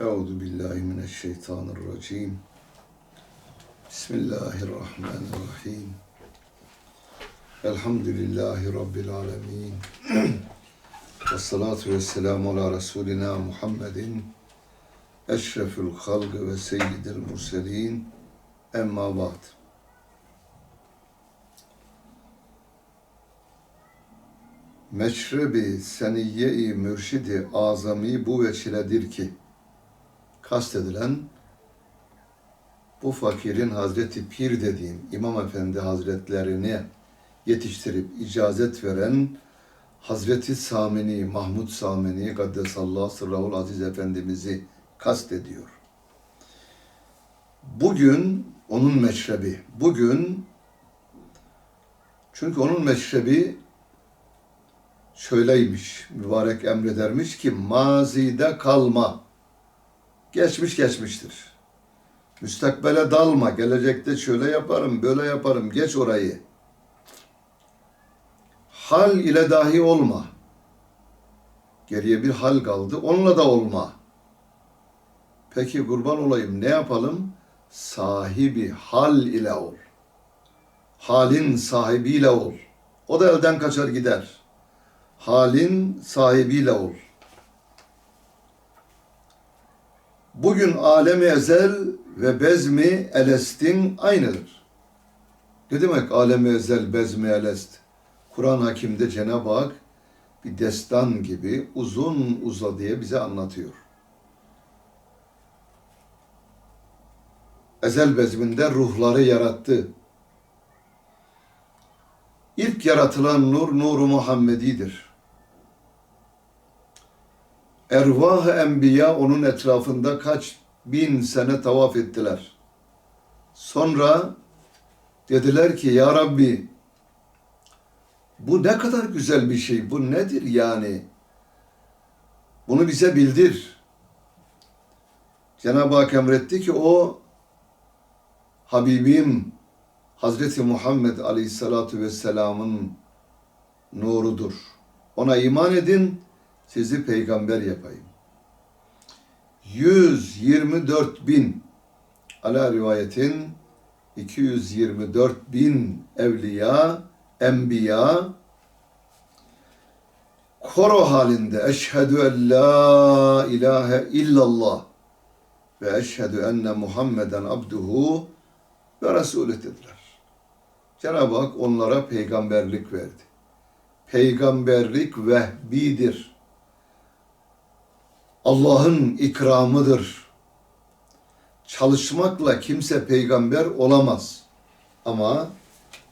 Euzu billahi mineşşeytanirracim. Bismillahirrahmanirrahim. Elhamdülillahi Rabbil alemin. Ve salatu ve selamu ala Resulina Muhammedin. Eşrefül halgı ve seyyidil murselin. Emma ba'd. Meşrebi seniyye-i mürşidi azami bu veçiledir ki kastedilen bu fakirin Hazreti Pir dediğim İmam Efendi Hazretlerini yetiştirip icazet veren Hazreti Samini, Mahmud Samini Gaddesallahu Sırrahul Aziz Efendimiz'i kastediyor. Bugün onun meşrebi, bugün çünkü onun meşrebi şöyleymiş, mübarek emredermiş ki mazide kalma. Geçmiş geçmiştir. Müstakbele dalma. Gelecekte şöyle yaparım, böyle yaparım. Geç orayı. Hal ile dahi olma. Geriye bir hal kaldı. Onunla da olma. Peki kurban olayım ne yapalım? Sahibi hal ile ol. Halin sahibiyle ol. O da elden kaçar gider. Halin sahibiyle ol. Bugün alemi ezel ve bezmi elestin aynıdır. Ne demek alemi ezel bezmi elest? Kur'an Hakim'de Cenab-ı Hak bir destan gibi uzun uza diye bize anlatıyor. Ezel bezminde ruhları yarattı. İlk yaratılan nur nuru Muhammedidir. Ervah-ı enbiya onun etrafında kaç bin sene tavaf ettiler. Sonra dediler ki ya Rabbi bu ne kadar güzel bir şey. Bu nedir yani? Bunu bize bildir. Cenab-ı Hak emretti ki o Habibim Hazreti Muhammed Aleyhisselatu Vesselam'ın nurudur. Ona iman edin, sizi peygamber yapayım. 124 bin ala rivayetin 224 bin evliya, enbiya koro halinde eşhedü en la ilahe illallah ve eşhedü enne Muhammeden abduhu ve Resulü dediler. Cenab-ı Hak onlara peygamberlik verdi. Peygamberlik vehbidir. Allah'ın ikramıdır. Çalışmakla kimse peygamber olamaz. Ama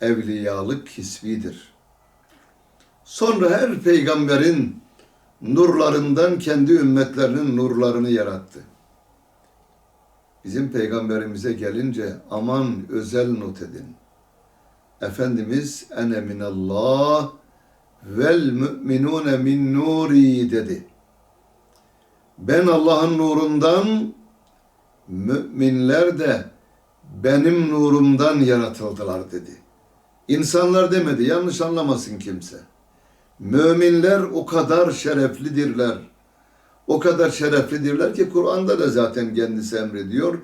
evliyalık hisbidir. Sonra her peygamberin nurlarından kendi ümmetlerinin nurlarını yarattı. Bizim peygamberimize gelince aman özel not edin. Efendimiz ene minallah vel müminune min nuri dedi. Ben Allah'ın nurundan, müminler de benim nurumdan yaratıldılar dedi. İnsanlar demedi, yanlış anlamasın kimse. Müminler o kadar şereflidirler. O kadar şereflidirler ki Kur'an'da da zaten kendisi emrediyor.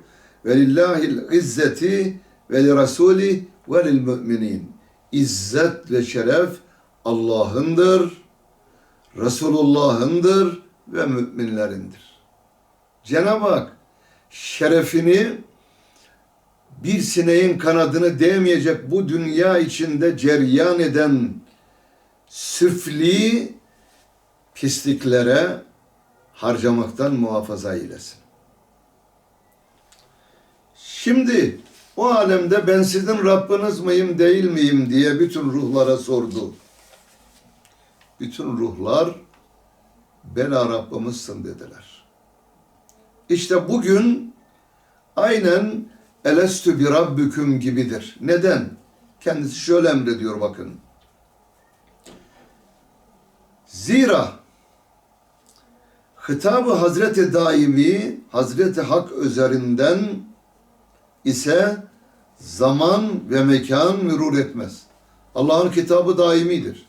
Ve lillahil izzeti ve li rasuli ve lil müminin. İzzet ve şeref Allah'ındır, Resulullah'ındır ve müminlerindir. Cenab-ı Hak şerefini bir sineğin kanadını değmeyecek bu dünya içinde ceryan eden süfli pisliklere harcamaktan muhafaza eylesin. Şimdi o alemde ben sizin Rabbiniz miyim değil miyim diye bütün ruhlara sordu. Bütün ruhlar bela Rabbimizsin dediler. İşte bugün aynen elestü bir rabbüküm gibidir. Neden? Kendisi şöyle emrediyor bakın. Zira hitabı Hazreti Daimi, Hazreti Hak üzerinden ise zaman ve mekan mürur etmez. Allah'ın kitabı daimidir.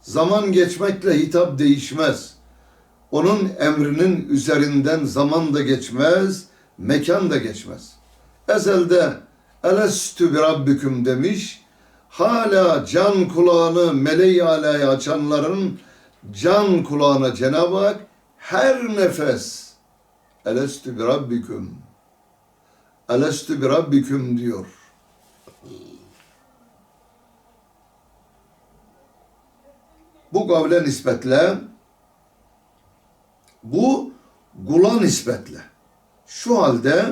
Zaman geçmekle hitap değişmez. Onun emrinin üzerinden zaman da geçmez, mekan da geçmez. Ezelde elestü bi rabbiküm demiş. Hala can kulağını meleği alaya açanların can kulağına Cenab-ı Hak her nefes elestü bi rabbiküm elestü bi rabbiküm diyor. Bu kavle nispetle bu kula nispetle. Şu halde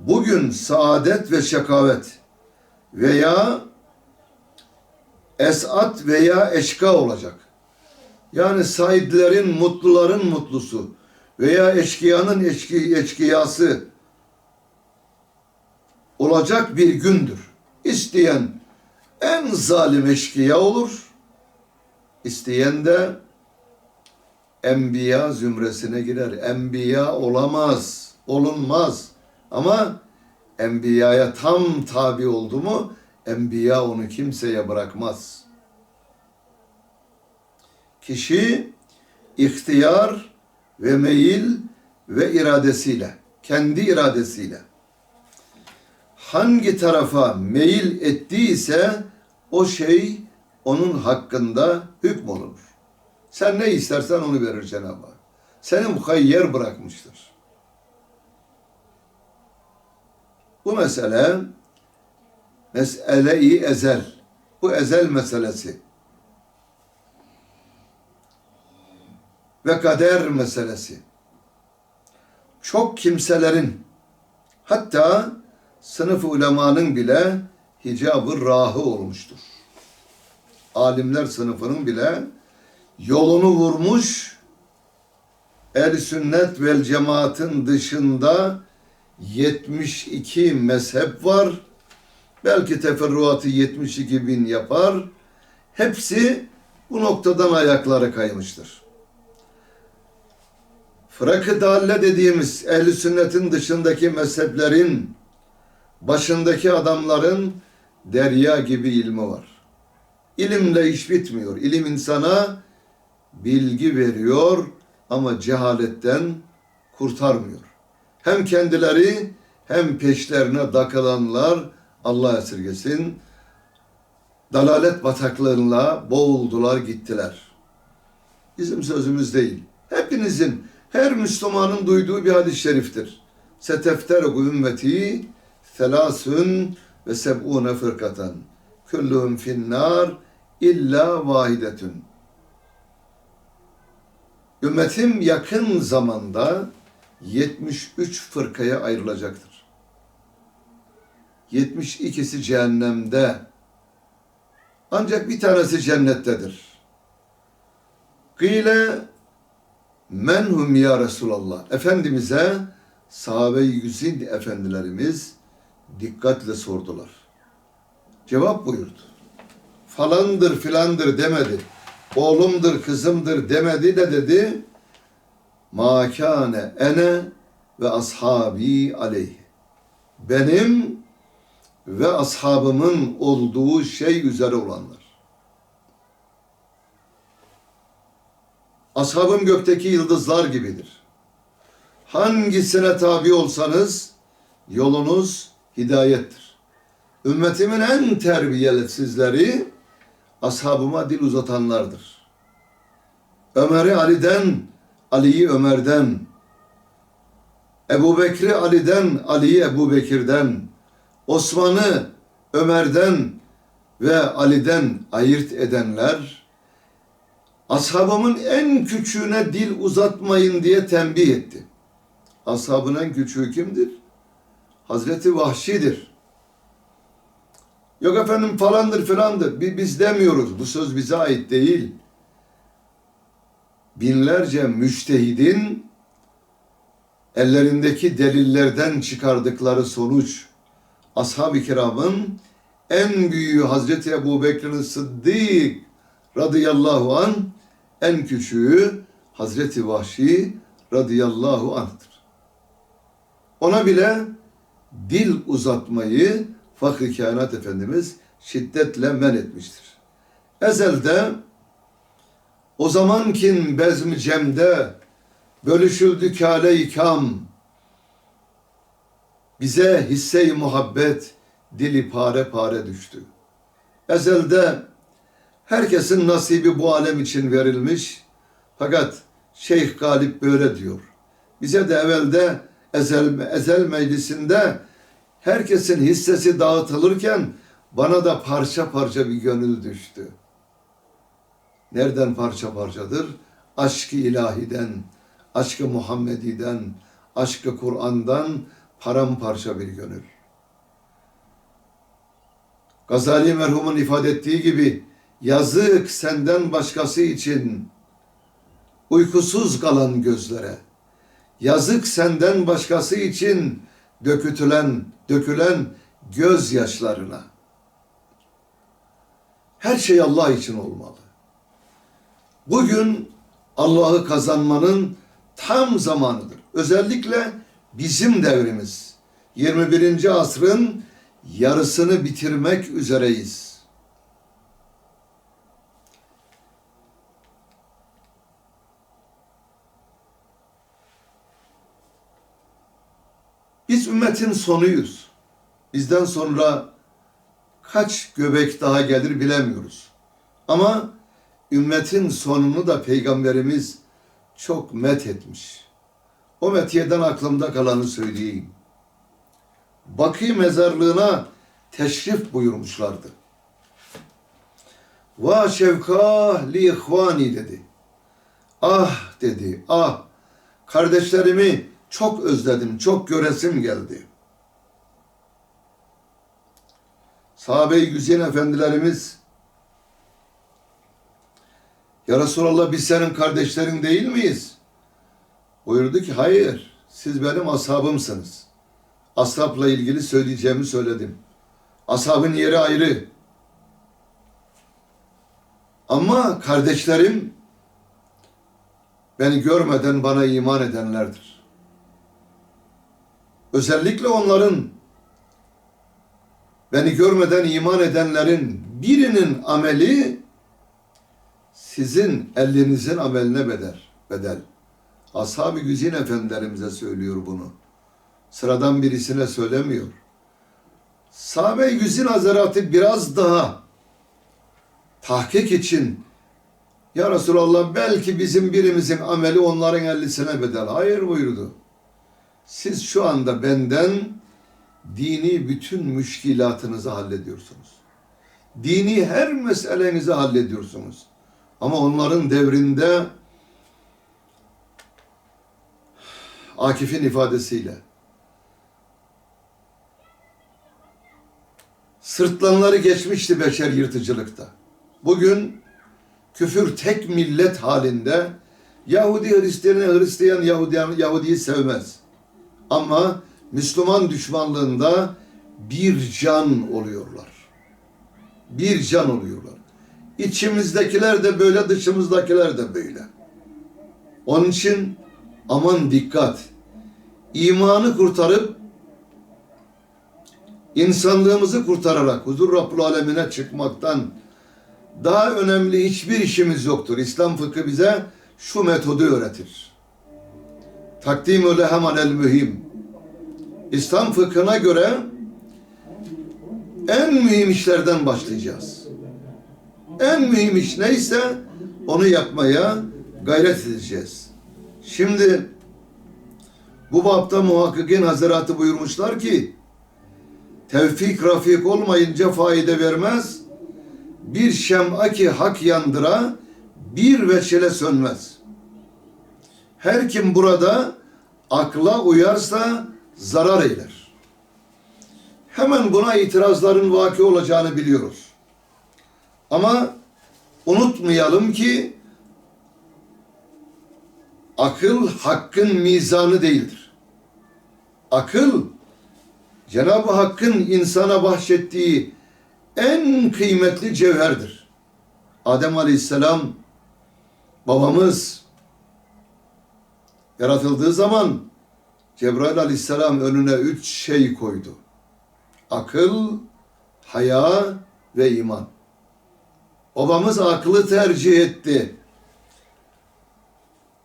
bugün saadet ve şekavet veya esat veya eşka olacak. Yani saidlerin, mutluların mutlusu veya eşkıyanın eşki, eşkıyası olacak bir gündür. İsteyen en zalim eşkıya olur. İsteyen de enbiya zümresine girer. Enbiya olamaz, olunmaz. Ama enbiyaya tam tabi oldu mu, enbiya onu kimseye bırakmaz. Kişi ihtiyar ve meyil ve iradesiyle, kendi iradesiyle hangi tarafa meyil ettiyse o şey onun hakkında hükmolunur. Sen ne istersen onu verir Cenab-ı Hak. Seni muhayyer bırakmıştır. Bu mesele mesele-i ezel. Bu ezel meselesi. Ve kader meselesi. Çok kimselerin hatta sınıf ulemanın bile hicabı rahı olmuştur. Alimler sınıfının bile yolunu vurmuş el sünnet vel cemaatin dışında 72 mezhep var. Belki teferruatı 72 bin yapar. Hepsi bu noktadan ayakları kaymıştır. Fırak-ı dalle dediğimiz ehl sünnetin dışındaki mezheplerin başındaki adamların derya gibi ilmi var. İlimle iş bitmiyor. İlim insana bilgi veriyor ama cehaletten kurtarmıyor. Hem kendileri hem peşlerine takılanlar Allah esirgesin dalalet bataklığına boğuldular gittiler. Bizim sözümüz değil. Hepinizin, her Müslümanın duyduğu bir hadis-i şeriftir. Setefteru ümmeti selâsün ve seb'ûne fırkaten. Kulluhum finnâr illa vahidetün. Ümmetim yakın zamanda 73 fırkaya ayrılacaktır. 72'si cehennemde. Ancak bir tanesi cennettedir. Kıyle menhum ya Resulallah. Efendimiz'e sahabe-i yüzin efendilerimiz dikkatle sordular. Cevap buyurdu. Falandır filandır demedi. Oğlumdur kızımdır demedi de dedi. Ma kâne ene ve ashabi aleyhi. Benim ve ashabımın olduğu şey üzere olanlar. Ashabım gökteki yıldızlar gibidir. Hangisine tabi olsanız yolunuz hidayettir. Ümmetimin en terbiyesizleri ashabıma dil uzatanlardır. Ömer'i Ali'den, Ali'yi Ömer'den, Ebu Bekri Ali'den, Ali'yi Ebu Bekir'den, Osman'ı Ömer'den ve Ali'den ayırt edenler, ashabımın en küçüğüne dil uzatmayın diye tembih etti. Ashabın en küçüğü kimdir? Hazreti Vahşi'dir. Yok efendim falandır filandır. Biz demiyoruz. Bu söz bize ait değil. Binlerce müştehidin ellerindeki delillerden çıkardıkları sonuç ashab-ı kiramın en büyüğü Hazreti Ebu Bekir'in Sıddık radıyallahu an en küçüğü Hazreti Vahşi radıyallahu anh'tır. Ona bile dil uzatmayı Fakri Kainat Efendimiz şiddetle men etmiştir. Ezelde O zamankin bezmi cemde bölüşüldü kâle-i kam. Bize hisse-i muhabbet dili pare pare düştü. Ezelde herkesin nasibi bu alem için verilmiş. Fakat Şeyh Galip böyle diyor. Bize de evvelde ezel, ezel meclisinde herkesin hissesi dağıtılırken bana da parça parça bir gönül düştü. Nereden parça parçadır? Aşkı ilahiden, aşkı Muhammedi'den, aşkı Kur'an'dan paramparça bir gönül. Gazali merhumun ifade ettiği gibi yazık senden başkası için uykusuz kalan gözlere. Yazık senden başkası için dökütülen, dökülen gözyaşlarına. Her şey Allah için olmalı. Bugün Allah'ı kazanmanın tam zamanıdır. Özellikle bizim devrimiz. 21. asrın yarısını bitirmek üzereyiz. Biz ümmetin sonuyuz. Bizden sonra kaç göbek daha gelir bilemiyoruz. Ama ümmetin sonunu da Peygamberimiz çok met etmiş. O metiyeden aklımda kalanı söyleyeyim. Bakı mezarlığına teşrif buyurmuşlardı. Va şevka li ihvani dedi. Ah dedi, ah kardeşlerimi çok özledim, çok göresim geldi. Sahabe-i Güzin efendilerimiz Ya Resulallah biz senin kardeşlerin değil miyiz? Buyurdu ki hayır siz benim ashabımsınız. Ashabla ilgili söyleyeceğimi söyledim. Ashabın yeri ayrı. Ama kardeşlerim beni görmeden bana iman edenlerdir. Özellikle onların beni görmeden iman edenlerin birinin ameli sizin elinizin ameline bedel. bedel. Ashab-ı Güzin efendilerimize söylüyor bunu. Sıradan birisine söylemiyor. Sahabe-i Güzin Hazretleri biraz daha tahkik için ya Resulallah belki bizim birimizin ameli onların ellisine bedel. Hayır buyurdu. Siz şu anda benden dini bütün müşkilatınızı hallediyorsunuz. Dini her meselenizi hallediyorsunuz. Ama onların devrinde Akif'in ifadesiyle sırtlanları geçmişti beşer yırtıcılıkta. Bugün küfür tek millet halinde Yahudi Hristiyanı Hristiyan Yahudiyan Yahudi'yi sevmez. Ama Müslüman düşmanlığında bir can oluyorlar. Bir can oluyorlar. İçimizdekiler de böyle, dışımızdakiler de böyle. Onun için aman dikkat. İmanı kurtarıp insanlığımızı kurtararak huzur Rabbul Alemine çıkmaktan daha önemli hiçbir işimiz yoktur. İslam fıkhı bize şu metodu öğretir. Takdim-ü lehem el mühim. İslam fıkhına göre en mühim işlerden başlayacağız. En mühim iş neyse onu yapmaya gayret edeceğiz. Şimdi bu bapta muhakkikin hazaratı buyurmuşlar ki tevfik rafik olmayınca faide vermez. Bir şem'a ki hak yandıra bir veçile sönmez. Her kim burada akla uyarsa zarar eyler. Hemen buna itirazların vaki olacağını biliyoruz. Ama unutmayalım ki akıl hakkın mizanı değildir. Akıl Cenab-ı Hakk'ın insana bahşettiği en kıymetli cevherdir. Adem Aleyhisselam babamız yaratıldığı zaman Cebrail Aleyhisselam önüne üç şey koydu. Akıl, haya ve iman. Babamız aklı tercih etti.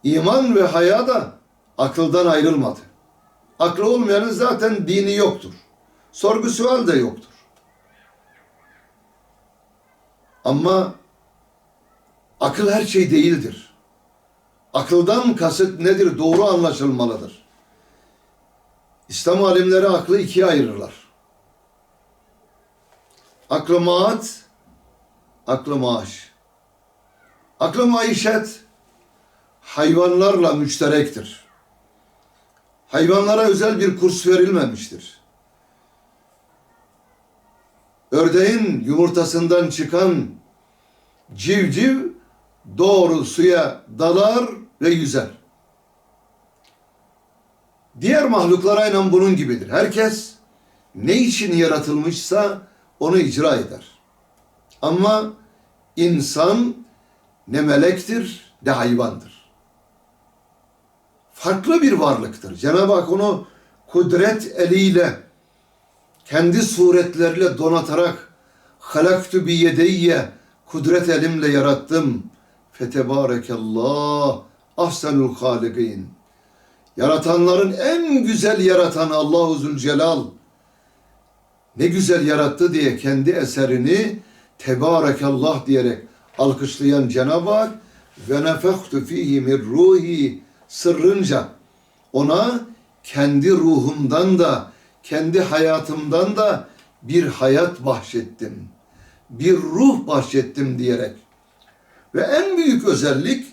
İman ve haya da akıldan ayrılmadı. Aklı olmayanın zaten dini yoktur. Sorgu sual de yoktur. Ama akıl her şey değildir. Akıldan kasıt nedir? Doğru anlaşılmalıdır. İslam alimleri aklı ikiye ayırırlar. Aklı maat, aklı maaş. Aklı maişet hayvanlarla müşterektir. Hayvanlara özel bir kurs verilmemiştir. Ördeğin yumurtasından çıkan civciv doğru suya dalar ve yüzer. Diğer mahluklar aynen bunun gibidir. Herkes ne için yaratılmışsa onu icra eder. Ama insan ne melektir ne hayvandır. Farklı bir varlıktır. Cenab-ı Hak onu kudret eliyle kendi suretleriyle donatarak halaktu bi yedeyye kudret elimle yarattım. Fetebarekallah ahsenul halikin. Yaratanların en güzel yaratanı Allahu Zülcelal ne güzel yarattı diye kendi eserini Tebarekallah diyerek alkışlayan Cenab-ı Hak ve nefektu fihi min ruhi sırrınca ona kendi ruhumdan da kendi hayatımdan da bir hayat bahşettim. Bir ruh bahşettim diyerek. Ve en büyük özellik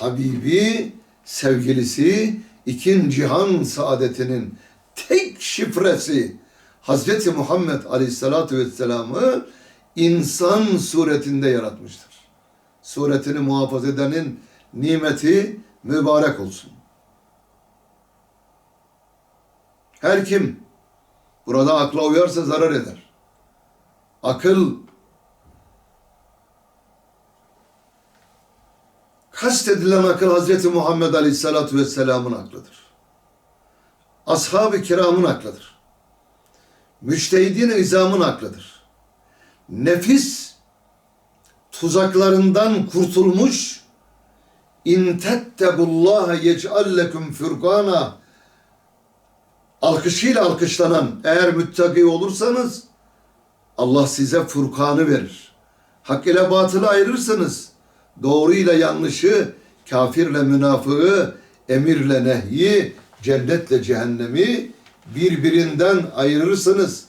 Habibi, sevgilisi, ikin cihan saadetinin tek şifresi Hazreti Muhammed Aleyhisselatü Vesselam'ı insan suretinde yaratmıştır. Suretini muhafaza edenin nimeti mübarek olsun. Her kim burada akla uyarsa zarar eder. Akıl kastedilen akıl Hazreti Muhammed Aleyhisselatü Vesselam'ın aklıdır. Ashab-ı kiramın aklıdır. Müştehidin izamın aklıdır. Nefis tuzaklarından kurtulmuş İn tettegullaha yec'al lekum furkana alkışıyla alkışlanan eğer müttaki olursanız Allah size Furkan'ı verir. Hak ile batılı ayırırsınız doğruyla yanlışı, kafirle münafığı, emirle nehyi, cennetle cehennemi birbirinden ayırırsınız.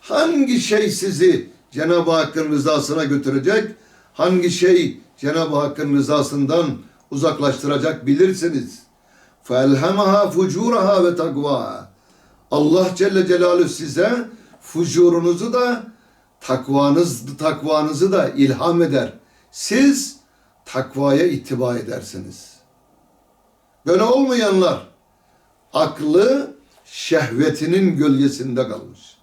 Hangi şey sizi Cenab-ı Hakk'ın rızasına götürecek? Hangi şey Cenab-ı Hakk'ın rızasından uzaklaştıracak bilirsiniz. فَاَلْهَمَهَا فُجُورَهَا ve takva. Allah Celle Celaluhu size fucurunuzu da takvanız, takvanızı da ilham eder. Siz takvaya ittiba edersiniz. Böyle olmayanlar aklı şehvetinin gölgesinde kalmış.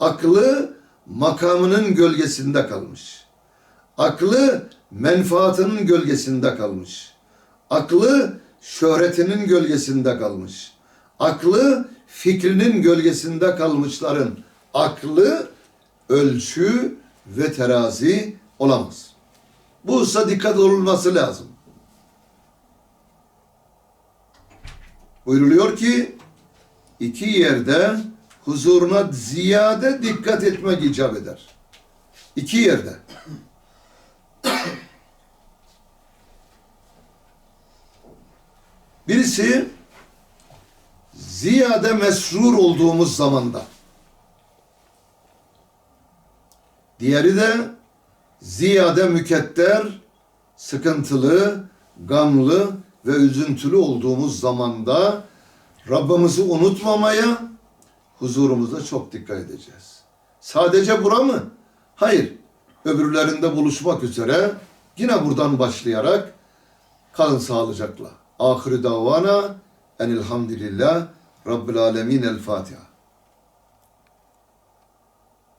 Aklı makamının gölgesinde kalmış. Aklı menfaatının gölgesinde kalmış. Aklı şöhretinin gölgesinde kalmış. Aklı fikrinin gölgesinde kalmışların aklı ölçü ve terazi olamaz. Bu hususa dikkat olunması lazım. Buyruluyor ki iki yerde huzuruna ziyade dikkat etmek icap eder. İki yerde. Birisi ziyade mesrur olduğumuz zamanda. Diğeri de ziyade mükedder, sıkıntılı, gamlı ve üzüntülü olduğumuz zamanda Rabbimizi unutmamaya, huzurumuza çok dikkat edeceğiz. Sadece bura mı? Hayır. Öbürlerinde buluşmak üzere yine buradan başlayarak kalın sağlıcakla. Ahir davana enilhamdülillah Rabbil alemin el Fatiha.